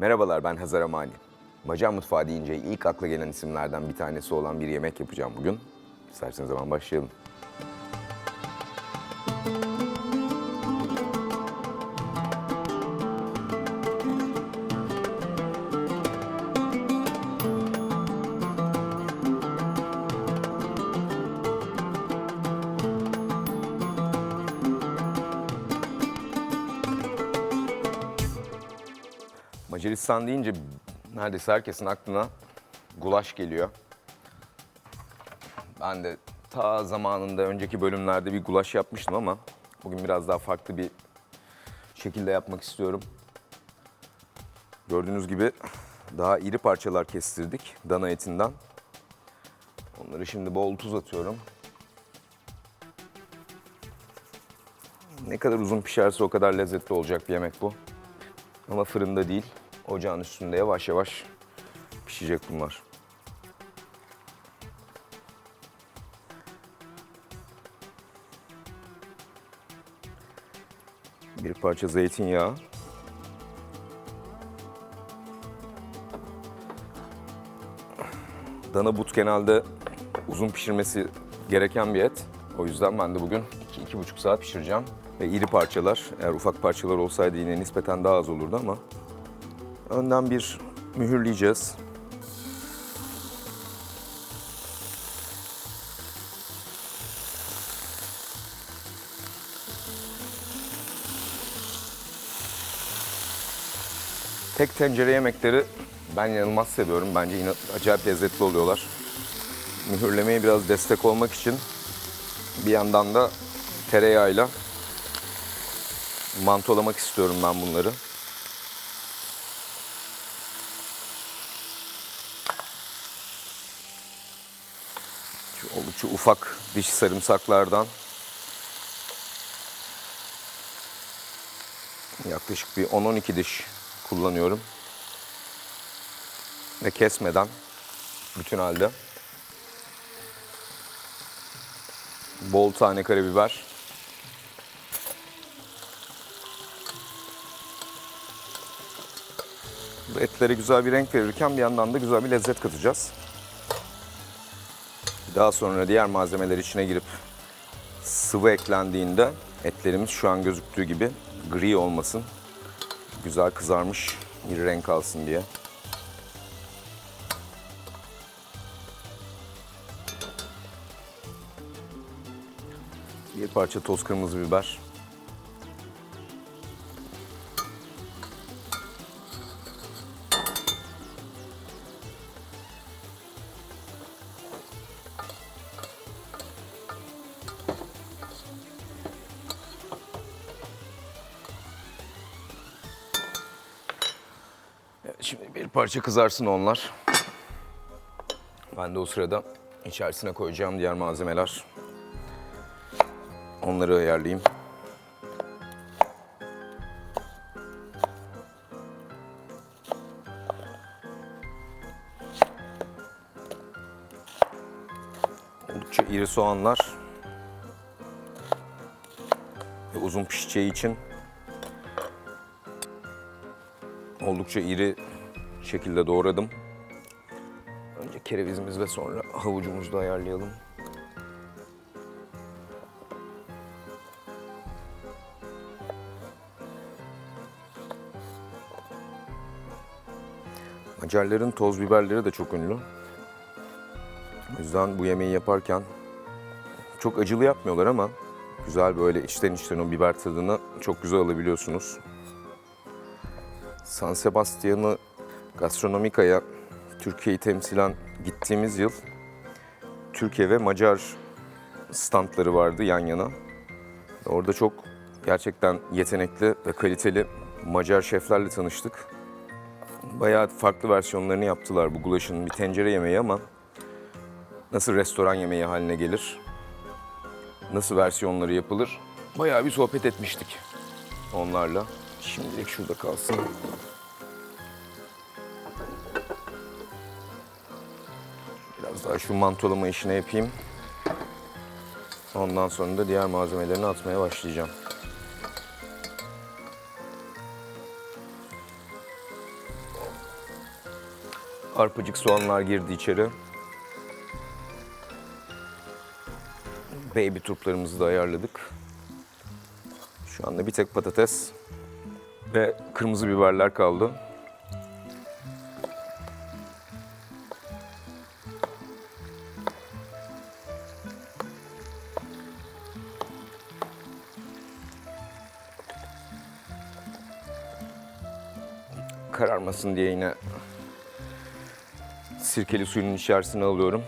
Merhabalar ben Hazar Amani. Macar mutfağı deyince ilk akla gelen isimlerden bir tanesi olan bir yemek yapacağım bugün. İsterseniz zaman başlayalım. Macaristan deyince neredeyse herkesin aklına gulaş geliyor. Ben de ta zamanında önceki bölümlerde bir gulaş yapmıştım ama bugün biraz daha farklı bir şekilde yapmak istiyorum. Gördüğünüz gibi daha iri parçalar kestirdik dana etinden. Onları şimdi bol tuz atıyorum. Ne kadar uzun pişerse o kadar lezzetli olacak bir yemek bu. Ama fırında değil, ocağın üstünde yavaş yavaş pişecek bunlar. Bir parça zeytinyağı. Dana but genelde uzun pişirmesi gereken bir et. O yüzden ben de bugün 2-2,5 saat pişireceğim. Ve iri parçalar, eğer ufak parçalar olsaydı yine nispeten daha az olurdu ama önden bir mühürleyeceğiz. Tek tencere yemekleri ben inanılmaz seviyorum. Bence yine acayip lezzetli oluyorlar. Mühürlemeye biraz destek olmak için bir yandan da tereyağıyla mantolamak istiyorum ben bunları. Oldukça ufak diş sarımsaklardan yaklaşık bir 10-12 diş kullanıyorum. Ve kesmeden bütün halde. Bol tane karabiber. Etlere güzel bir renk verirken bir yandan da güzel bir lezzet katacağız. Daha sonra diğer malzemeler içine girip sıvı eklendiğinde etlerimiz şu an gözüktüğü gibi gri olmasın. Güzel kızarmış bir renk alsın diye. Bir parça toz kırmızı biber. Parça kızarsın onlar. Ben de o sırada içerisine koyacağım diğer malzemeler. Onları ayarlayayım. Oldukça iri soğanlar. Ve uzun pişeceği için oldukça iri şekilde doğradım. Önce kerevizimiz ve sonra havucumuzu da ayarlayalım. Macarların toz biberleri de çok ünlü. O yüzden bu yemeği yaparken çok acılı yapmıyorlar ama güzel böyle içten içten o biber tadını çok güzel alabiliyorsunuz. San Sebastian'ı Gastronomika'ya Türkiye'yi temsilen gittiğimiz yıl Türkiye ve Macar standları vardı yan yana. Orada çok gerçekten yetenekli ve kaliteli Macar şeflerle tanıştık. Bayağı farklı versiyonlarını yaptılar bu gulaşın. Bir tencere yemeği ama nasıl restoran yemeği haline gelir? Nasıl versiyonları yapılır? Bayağı bir sohbet etmiştik onlarla. Şimdilik şurada kalsın. Şu mantolama işini yapayım. Ondan sonra da diğer malzemelerini atmaya başlayacağım. Arpacık soğanlar girdi içeri. Baby turplarımızı da ayarladık. Şu anda bir tek patates ve kırmızı biberler kaldı. Kararmasın diye yine sirkeli suyun içerisine alıyorum.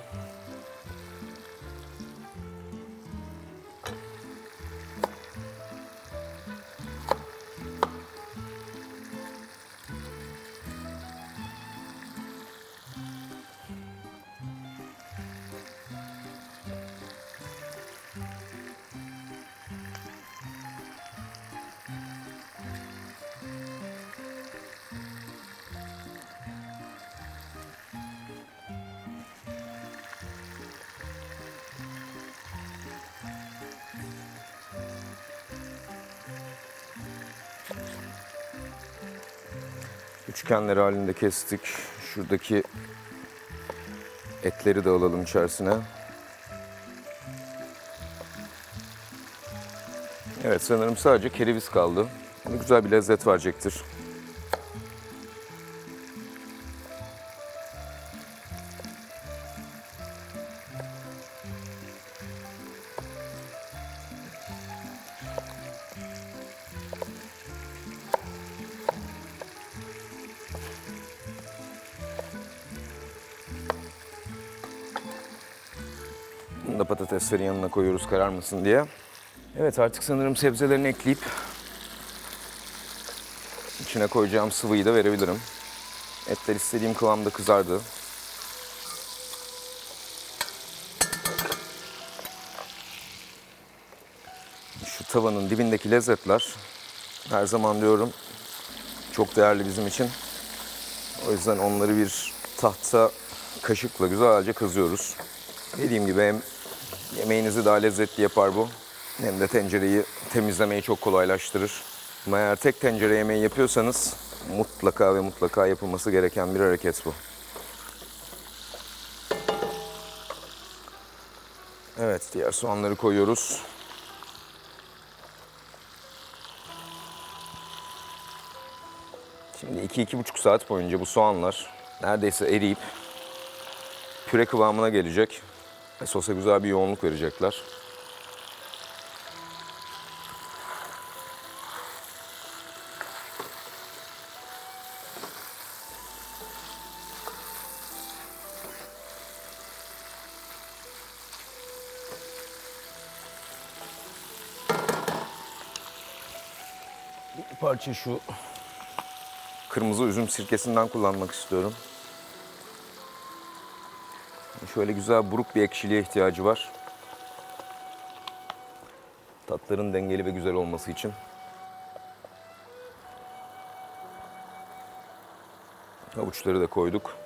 Üçgenler halinde kestik. Şuradaki etleri de alalım içerisine. Evet sanırım sadece kereviz kaldı. Ama güzel bir lezzet verecektir. Patateslerin yanına koyuyoruz kararmasın diye. Evet artık sanırım sebzelerini ekleyip içine koyacağım sıvıyı da verebilirim. Etler istediğim kıvamda kızardı. Şu tavanın dibindeki lezzetler her zaman diyorum çok değerli bizim için. O yüzden onları bir tahta kaşıkla güzelce kazıyoruz. Dediğim gibi hem yemeğinizi daha lezzetli yapar bu hem de tencereyi temizlemeyi çok kolaylaştırır. Ama eğer tek tencere yemeği yapıyorsanız mutlaka ve mutlaka yapılması gereken bir hareket bu. Evet, diğer soğanları koyuyoruz. Şimdi 2-2,5 saat boyunca bu soğanlar neredeyse eriyip püre kıvamına gelecek. Ve sosa güzel bir yoğunluk verecekler. Bir parça şu kırmızı üzüm sirkesinden kullanmak istiyorum. Şöyle güzel buruk bir ekşiliğe ihtiyacı var. Tatların dengeli ve güzel olması için. Havuçları da koyduk.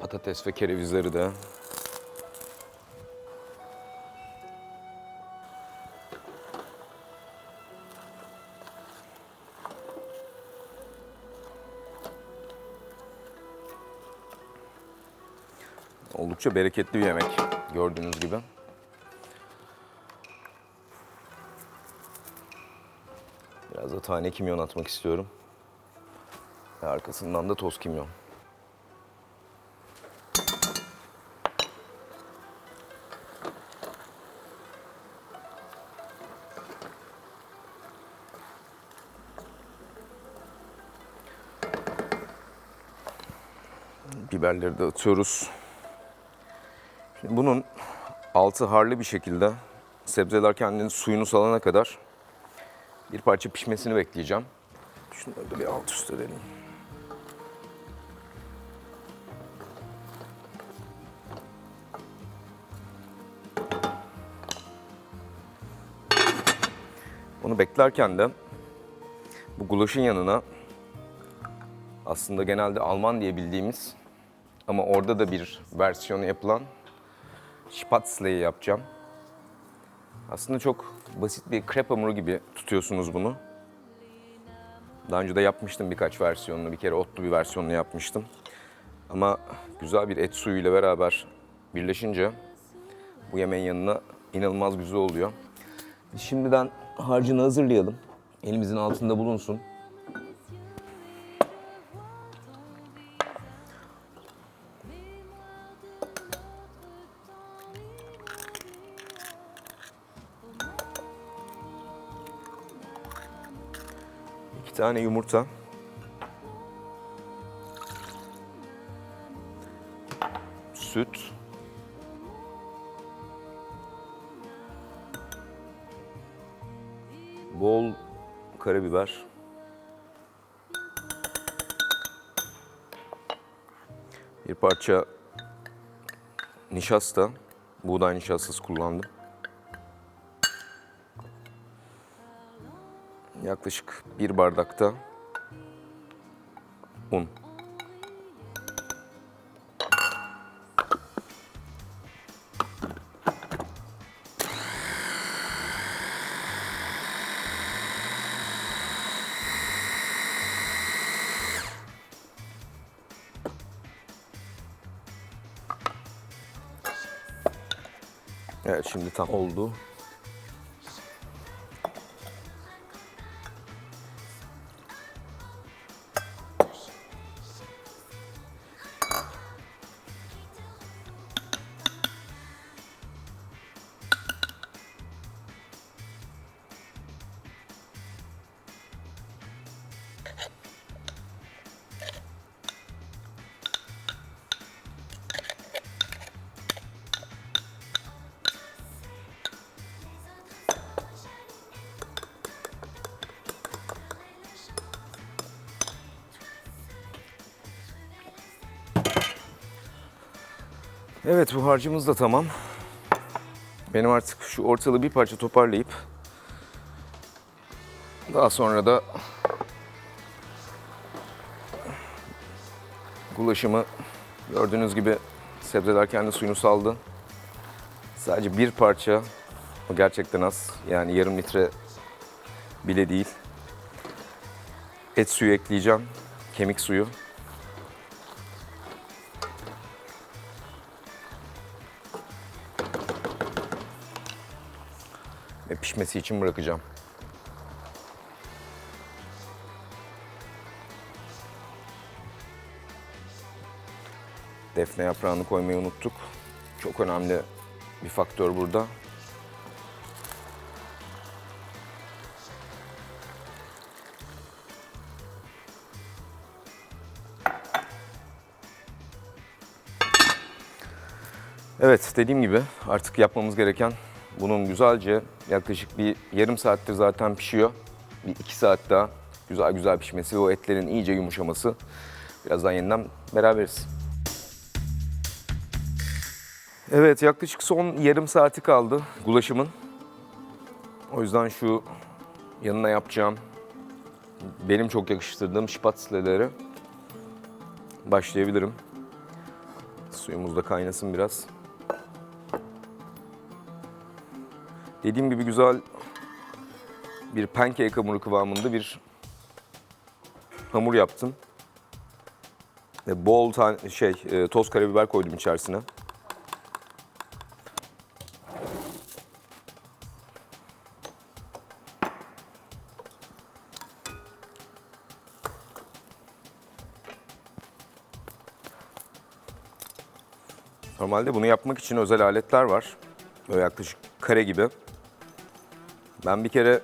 Patates ve kerevizleri de. Oldukça bereketli bir yemek gördüğünüz gibi. Biraz da tane kimyon atmak istiyorum. Ve arkasından da toz kimyon. Biberleri de atıyoruz. Şimdi bunun altı harlı bir şekilde sebzeler kendini suyunu salana kadar bir parça pişmesini bekleyeceğim. Şunları da bir alt üst edelim. Onu beklerken de bu gulaşın yanına aslında genelde Alman diye bildiğimiz ama orada da bir versiyonu yapılan Spätzle'yi yapacağım. Aslında çok basit bir krep hamuru gibi tutuyorsunuz bunu. Daha önce de yapmıştım birkaç versiyonunu. Bir kere otlu bir versiyonunu yapmıştım. Ama güzel bir et suyuyla beraber birleşince bu yemeğin yanına inanılmaz güzel oluyor. Şimdiden harcını hazırlayalım. Elimizin altında bulunsun. Tane yumurta. Süt. Bol karabiber. Bir parça nişasta. Buğday nişastası kullandım. Yaklaşık bir bardakta un. Evet şimdi tam oldu. Evet bu harcımız da tamam. Benim artık şu ortalığı bir parça toparlayıp daha sonra da gulaşımı gördüğünüz gibi sebzeler kendi suyunu saldı. Sadece bir parça o gerçekten az. Yani yarım litre bile değil. Et suyu ekleyeceğim. Kemik suyu. Ve pişmesi için bırakacağım. Defne yaprağını koymayı unuttuk. Çok önemli bir faktör burada. Evet dediğim gibi artık yapmamız gereken bunun güzelce yaklaşık bir yarım saattir zaten pişiyor. Bir iki saat daha güzel güzel pişmesi ve o etlerin iyice yumuşaması. Birazdan yeniden beraberiz. Evet yaklaşık son yarım saati kaldı gulaşımın. O yüzden şu yanına yapacağım benim çok yakıştırdığım şpatzleleri başlayabilirim. Suyumuz da kaynasın biraz. Dediğim gibi güzel bir pancake hamuru kıvamında bir hamur yaptım. Ve bol tane şey e, toz karabiber koydum içerisine. Normalde bunu yapmak için özel aletler var. Böyle yaklaşık kare gibi. Ben bir kere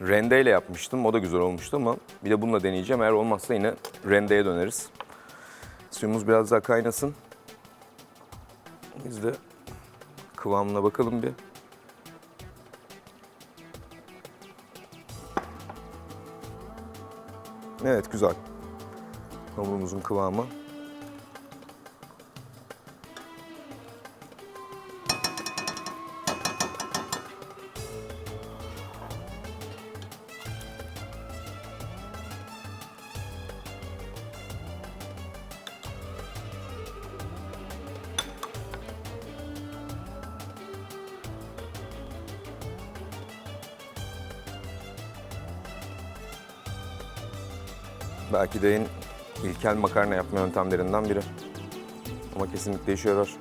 rendeyle yapmıştım. O da güzel olmuştu ama bir de bununla deneyeceğim. Eğer olmazsa yine rendeye döneriz. Suyumuz biraz daha kaynasın. Biz de kıvamına bakalım bir. Evet güzel. Hamurumuzun kıvamı. En ilkel makarna yapma yöntemlerinden biri. Ama kesinlikle işe yarar.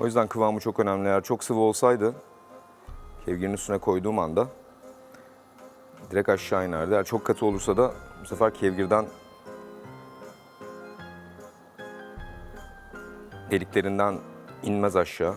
O yüzden kıvamı çok önemli. Eğer çok sıvı olsaydı kevgirin üstüne koyduğum anda direkt aşağı inerdi. Eğer çok katı olursa da bu sefer kevgirden deliklerinden inmez aşağı.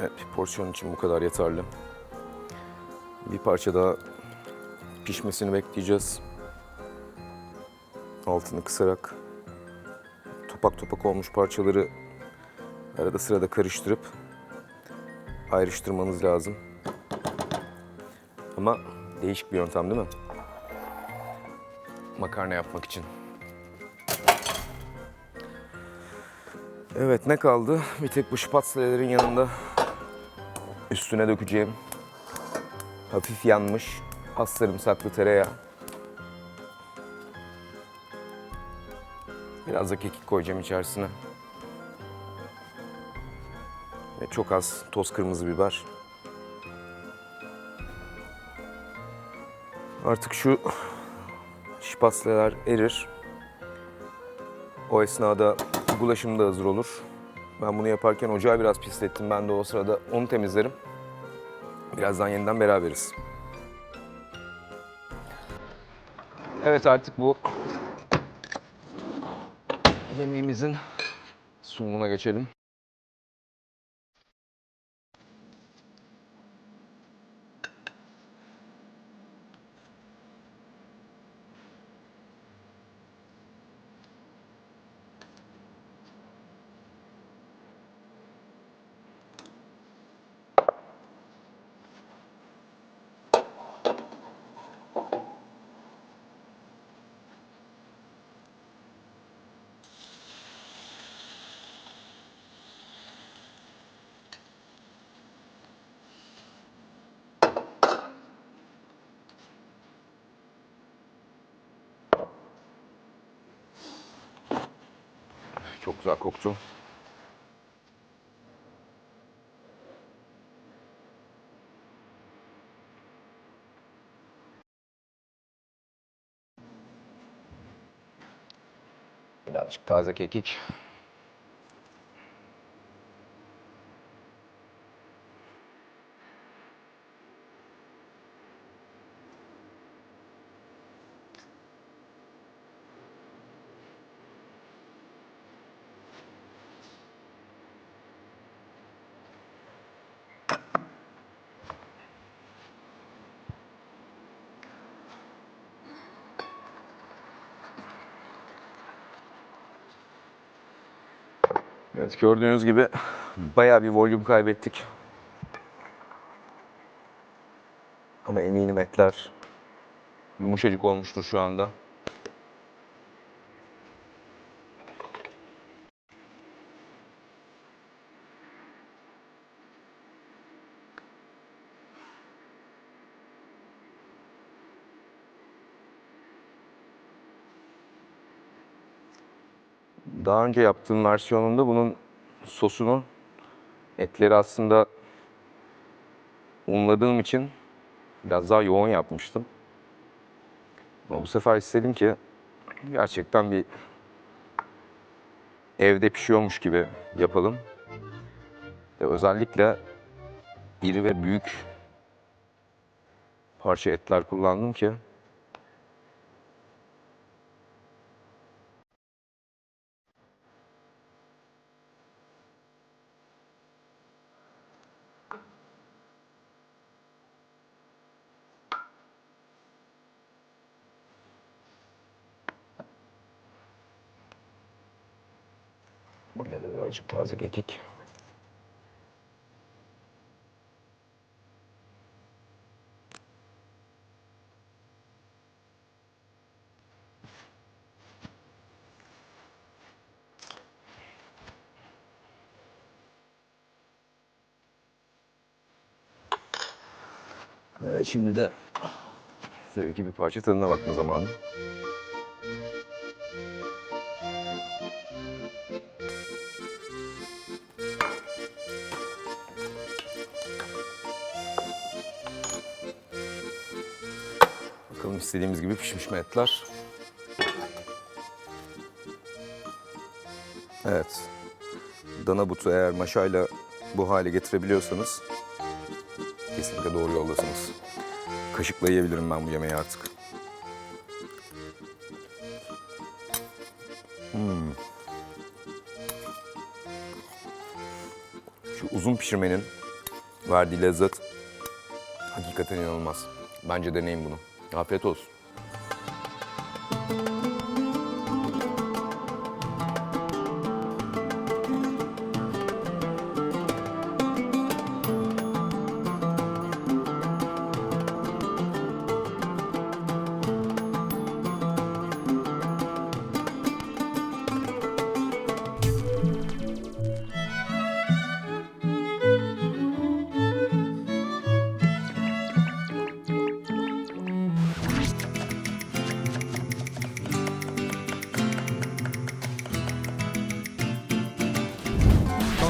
Evet, bir porsiyon için bu kadar yeterli. Bir parça daha pişmesini bekleyeceğiz. Altını kısarak topak topak olmuş parçaları arada sırada karıştırıp ayrıştırmanız lazım. Ama değişik bir yöntem değil mi? Makarna yapmak için. Evet ne kaldı? Bir tek bu şpatzlelerin yanında üstüne dökeceğim hafif yanmış az sarımsaklı tereyağı. Biraz da kekik koyacağım içerisine. Ve çok az toz kırmızı biber. Artık şu şipasleler erir. O esnada gulaşım da hazır olur. Ben bunu yaparken ocağı biraz pislettim. Ben de o sırada onu temizlerim. Birazdan yeniden beraberiz. Evet artık bu yemeğimizin sunumuna geçelim. Çok güzel koktu. Birazcık taze kekik. Evet gördüğünüz gibi bayağı bir volüm kaybettik. Ama eminim etler yumuşacık olmuştur şu anda. Daha önce yaptığım versiyonunda bunun sosunu etleri aslında unladığım için biraz daha yoğun yapmıştım. Ama bu sefer istedim ki gerçekten bir evde pişiyormuş gibi yapalım. Ve özellikle iri ve büyük parça etler kullandım ki Birazcık fazla kekik. Evet, şimdi de ki bir parça tadına bakma zamanı. İstediğimiz gibi pişmiş mi etler? Evet. Dana butu eğer maşayla bu hale getirebiliyorsanız kesinlikle doğru yoldasınız. Kaşıkla yiyebilirim ben bu yemeği artık. Hmm. Şu uzun pişirmenin verdiği lezzet hakikaten inanılmaz. Bence deneyin bunu. Afiyet olsun.